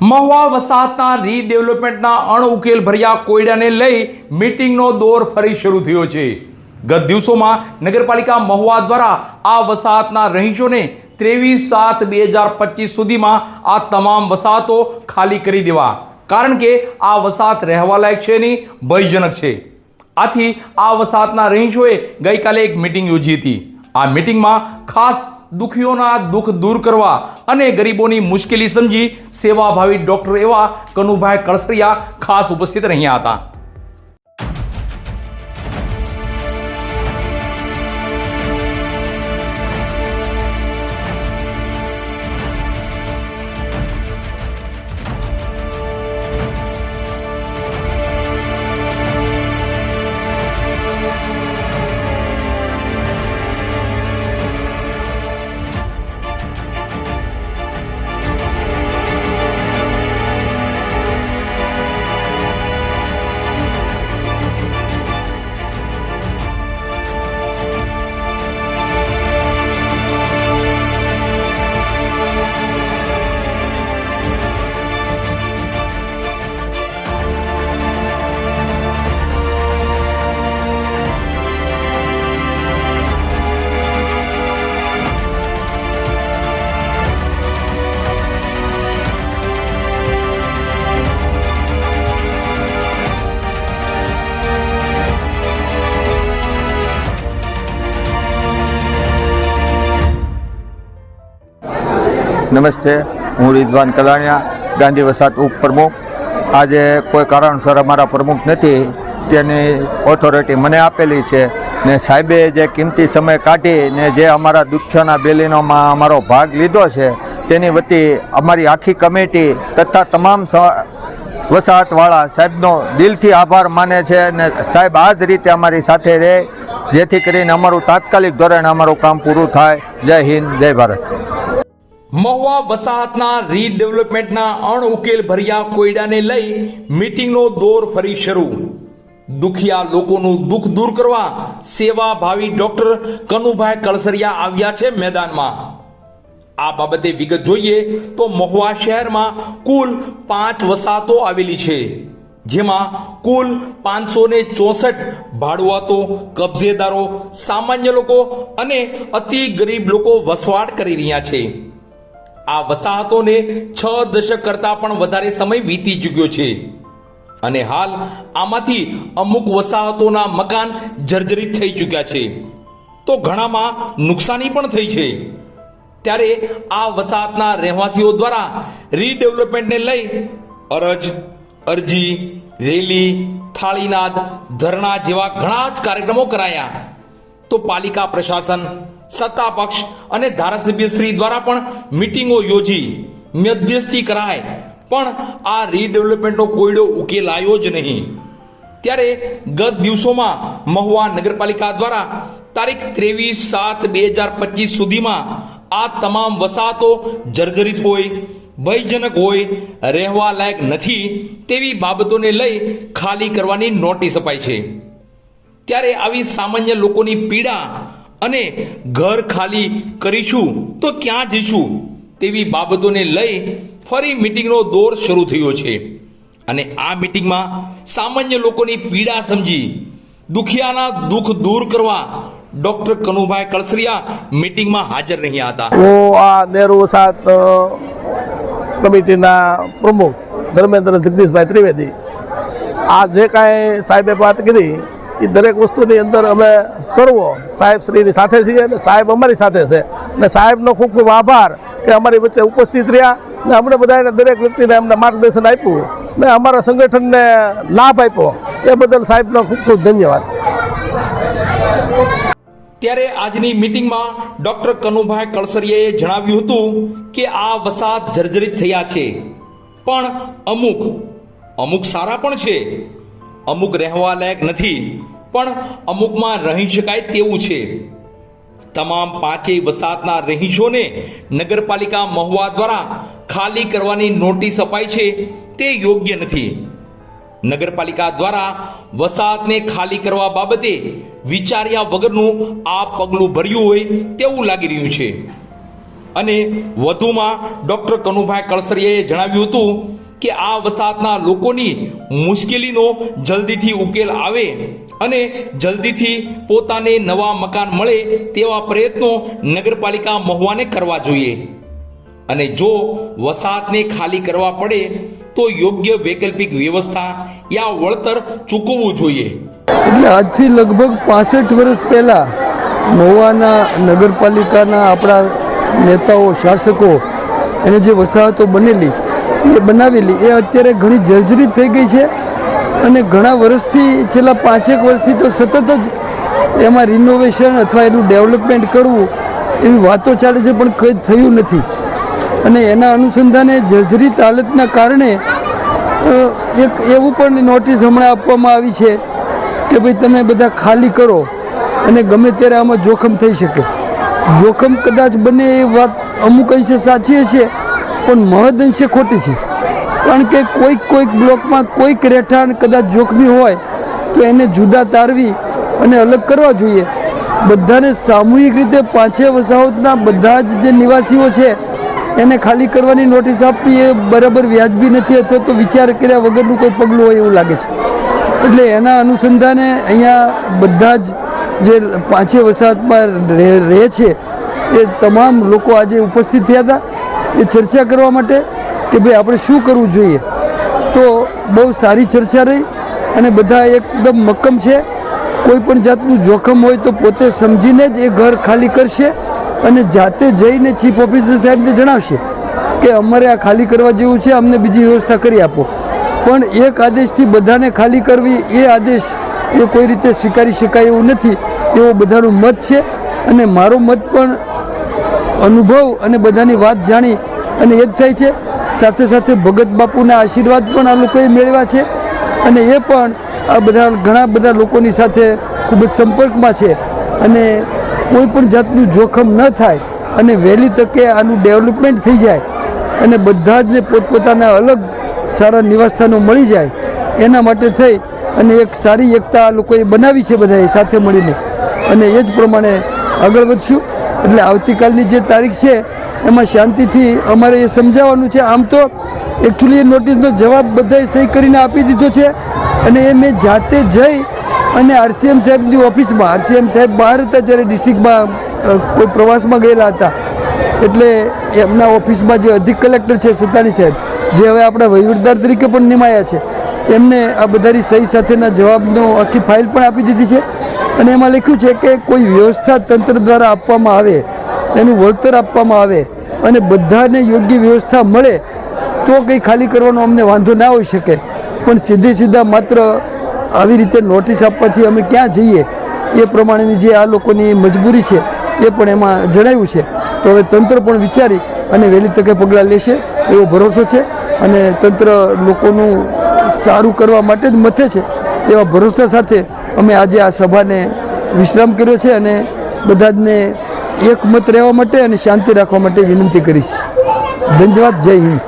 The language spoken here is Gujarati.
મહુવા વસાહતના રીડેવલપમેન્ટના અણઉકેલ ભર્યા કોયડાને લઈ મીટિંગનો દોર ફરી શરૂ થયો છે. ગત દિવસોમાં નગરપાલિકા મહુવા દ્વારા આ વસાહતના રહીશોને ત્રેવીસ સાત બે હજાર પચીસ સુધીમાં આ તમામ વસાહતો ખાલી કરી દેવા. કારણ કે આ વસાહત રહેવાલાયક છે નહીં, ભયજનક છે. આથી આ વસાહતના રહીશોએ ગઈકાલે એક મિટિંગ યોજી હતી. આ મિટિંગમાં ખાસ દુખીઓના દુઃખ દૂર કરવા અને ગરીબોની મુશ્કેલી સમજી સેવાભાવી ડોક્ટર એવા કનુભાઈ કળસરિયા ખાસ ઉપસ્થિત રહ્યા હતા. નમસ્તે, હું રિઝવાન કલાણિયા, ગાંધી વસાત ઉપપ્રમુખ. આજે કોઈ કારણસર અમારા પ્રમુખ નથી, તેની ઓથોરિટી મને આપેલી છે ને સાહેબે જે કિંમતી સમય કાઢી ને જે અમારા દુખ્યોના બેલીનોમાં અમારો ભાગ લીધો છે, તેની વતી અમારી આખી કમિટી તથા તમામ વસાહતવાળા સાહેબનો દિલથી આભાર માને છે અને સાહેબ આ જ રીતે અમારી સાથે રહે, જેથી કરીને અમારું તાત્કાલિક ધોરણે, અમારું કામ પૂરું થાય. જય હિન્દ, જય ભારત. મહુવા વસાહતના રીડેવલપમેન્ટના અણઉકેલ ભર્યા કોયડાને લઈ મીટિંગનો દોર ફરી શરૂ. દુખિયા લોકોનું દુઃખ દૂર કરવા સેવા ભાવી ડોક્ટર કનુભાઈ કળસરિયા આવ્યા છે મેદાનમાં. આ બાબતે વિગત જોઈએ તો મહુવા શહેરમાં કુલ પાંચ વસાહતો આવેલી છે. જેમાં કુલ પાંચસો ને ચોસઠ ભાડુઆતો, કબજેદારો, સામાન્ય લોકો અને અતિ ગરીબ લોકો વસવાટ કરી રહ્યા છે. આ વસાહતોને છ દશક કરતા પણ વધારે સમય વીતી ચૂક્યો છે. અને હાલ આમાંથી અમુક વસાહતોના મકાન જર્જરિત થઈ ચૂક્યા છે. તો ઘણામાં નુકસાની પણ થઈ છે. ત્યારે આ વસાહતના રહેવાસીઓ દ્વારા રીડેવલપમેન્ટને લઈ અરજ, અરજી, રેલી, થાળીનાદ, ધરણા જેવા ઘણા જ કાર્યક્રમો કરાયા. તો પાલિકા પ્રશાસન સત્તા પક્ષ અને ધારાસભ્ય શ્રી દ્વારા પણ મિટિંગો યોજી. મધ્યસ્થી કરાય. પણ આ રીડેવલપમેન્ટનો કોયડો ઉકેલાયો જ નહીં. ત્યારે ગત દિવસોમાં મહુવા નગરપાલિકા દ્વારા તારીખ ત્રેવીસ સાત બે હજાર પચીસ સુધીમાં આ તમામ વસાહતો જર્જરિત હોય, ભયજનક હોય, રહેવા લાયક નથી તેવી બાબતોને લઈ ખાલી કરવાની નોટિસ અપાઈ છે. ત્યારે આવી સામાન્ય લોકોની પીડા અને ઘર ખાલી કરીશું તો ક્યાં જઈશું? તેવી બાબતોને લઈ ફરી મિટિંગનો દોર શરૂ થયો છે. અને આ મિટિંગમાં સામાન્ય લોકોની પીડા સમજી, દુખિયાના દુઃખ દૂર કરવા ડોક્ટર કનુભાઈ કળસરિયા મિટિંગમાં હાજર રહ્યા હતા. હું આ નેહરુ સાત કમિટીના પ્રમુખ ધર્મેન્દ્ર જગદીશભાઈ ત્રિવેદી. આ જે કાંઈ સાહેબે વાત કરી એ દરેક વસ્તુની અંદર અમે સર્વો સાહેબ શ્રીની સાથે છીએ અને સાહેબ અમારી સાથે છે. અને સાહેબનો ખૂબ ખૂબ આભાર કે અમારી વચ્ચે ઉપસ્થિત રહ્યા ને અમને બધાને દરેક વ્યક્તિને અમને માર્ગદર્શન આપ્યું ને અમારા સંગઠનને લાભ આપ્યો. એ બદલ સાહેબનો ખૂબ ખૂબ ધન્યવાદ. ત્યારે આજની મિટિંગમાં ડોક્ટર કનુભાઈ કળસરિયાએ જણાવ્યું હતું કે આ વસાત જર્જરિત થયા છે. પણ અમુક અમુક સારા પણ છે. અમુક રહેવા લાયક નથી, પણ અમુકમાં રહી શકાય તેવું છે. તમામ પાંચેય વસાહતના રહીશોને નગરપાલિકા મહુવા દ્વારા ખાલી કરવાની નોટિસ અપાઈ છે, તે યોગ્ય નથી. નગરપાલિકા દ્વારા વસાહતને ખાલી કરવા બાબતે વિચાર્યા વગરનું આ પગલું ભર્યું હોય તેવું લાગી રહ્યું છે. અને વધુમાં ડોક્ટર કનુભાઈ કળસરિયાએ જણાવ્યું હતું કે આ વસાહતના લોકોની મુશ્કેલીનો જલ્દીથી ઉકેલ આવે અને જલ્દીથી પોતાને નવા મકાન મળે તેવા પ્રયત્નો નગરપાલિકા મહુવાને કરવા જોઈએ. અને જો વસાહતને ખાલી કરવા પડે, તો યોગ્ય વૈકલ્પિક વ્યવસ્થા યા વળતર ચૂકવવું જોઈએ. એટલે આજથી લગભગ પાસઠ વર્ષ પહેલાં મહુવાના નગરપાલિકાના આપણા નેતાઓ, શાસકો, એને જે વસાહતો બનેલી એ બનાવેલી. એ અત્યારે ઘણી જર્જરિત થઈ ગઈ છે અને ઘણા વર્ષથી, છેલ્લા પાંચેક વર્ષથી તો સતત જ એમાં રિનોવેશન અથવા એનું ડેવલપમેન્ટ કરવું એવી વાતો ચાલે છે, પણ કંઈ થયું નથી. અને એના અનુસંધાને જર્જરિત હાલતના કારણે એક એવું પણ નોટિસ હમણાં આપવામાં આવી છે કે ભાઈ તમે બધા ખાલી કરો અને ગમે ત્યારે આમાં જોખમ થઈ શકે. જોખમ કદાચ બને એ વાત અમુક અંશે સાચી હશે પણ મહદ અંશે ખોટી છે. કારણ કે કોઈક કોઈક બ્લોકમાં કોઈક રહેઠાણ કદાચ જોખમી હોય તો એને જુદા તારવી અને અલગ કરવા જોઈએ. બધાને સામૂહિક રીતે પાંચે વસાહતના બધા જ જે નિવાસીઓ છે, એને ખાલી કરવાની નોટિસ આપવી એ બરાબર વ્યાજબી નથી અથવા તો વિચાર કર્યા વગરનું કોઈ પગલું હોય એવું લાગે છે. એટલે એના અનુસંધાને અહીંયા બધા જ જે પાંચે વસાહતમાં રહે છે, એ તમામ લોકો આજે ઉપસ્થિત થયા હતા. એ ચર્ચા કરવા માટે કે ભાઈ આપણે શું કરવું જોઈએ. તો બહુ સારી ચર્ચા રહી અને બધા એકદમ મક્કમ છે. કોઈ પણ જાતનું જોખમ હોય તો પોતે સમજીને જ એ ઘર ખાલી કરશે અને જાતે જઈને ચીફ ઓફિસર સાહેબને જણાવશે કે અમારે આ ખાલી કરવા જેવું છે, અમને બીજી વ્યવસ્થા કરી આપો. પણ એક આદેશથી બધાને ખાલી કરવી, એ આદેશ એ કોઈ રીતે સ્વીકારી શકાય એવું નથી. એવો બધાનું મત છે અને મારો મત પણ અનુભવ અને બધાની વાત જાણી અને એ જ થાય છે. સાથે સાથે ભગત બાપુના આશીર્વાદ પણ આ લોકોએ મેળવ્યા છે અને એ પણ આ બધા ઘણા બધા લોકોની સાથે ખૂબ જ સંપર્કમાં છે અને કોઈ પણ જાતનું જોખમ ન થાય અને વહેલી તકે આનું ડેવલપમેન્ટ થઈ જાય અને બધા જને પોતપોતાના અલગ સારા નિવાસસ્થાનો મળી જાય એના માટે થઈ અને એક સારી એકતા આ લોકોએ બનાવી છે બધાએ સાથે મળીને. અને એ જ પ્રમાણે આગળ વધશું. એટલે આવતીકાલની જે તારીખ છે, એમાં શાંતિથી અમારે એ સમજાવવાનું છે. આમ તો એકચ્યુઅલી એ નોટિસનો જવાબ બધાએ સહી કરીને આપી દીધો છે અને એ મેં જાતે જઈ અને આરસીએમ સાહેબની ઓફિસમાં આરસીએમ સાહેબ બહાર હતા જ્યારે ડિસ્ટ્રિક્ટમાં કોઈ પ્રવાસમાં ગયેલા હતા. એટલે એમના ઓફિસમાં જે અધિક કલેક્ટર છે સત્તાણી સાહેબ, જે હવે આપણા વહીવટદાર તરીકે પણ નિમાયા છે, એમને આ બધાની સહી સાથેના જવાબનો આખી ફાઇલ પણ આપી દીધી છે. અને એમાં લખ્યું છે કે કોઈ વ્યવસ્થા તંત્ર દ્વારા આપવામાં આવે, એનું વળતર આપવામાં આવે અને બધાને યોગ્ય વ્યવસ્થા મળે, તો કંઈ ખાલી કરવાનો અમને વાંધો ના હોઈ શકે. પણ સીધે સીધા માત્ર આવી રીતે નોટિસ આપવાથી અમે ક્યાં જઈએ, એ પ્રમાણેની જે આ લોકોની મજબૂરી છે, એ પણ એમાં જણાવ્યું છે. તો હવે તંત્ર પણ વિચારી અને વહેલી તકે પગલાં લેશે એવો ભરોસો છે અને તંત્ર લોકોનું સારું કરવા માટે જ મથે છે એવા ભરોસા સાથે અમે આજે આ સભાને વિશ્રામ કર્યો છે અને બધા જને એકમત રહેવા માટે અને શાંતિ રાખવા માટે વિનંતી કરી છે ધન્યવાદ, જય હિન્દ.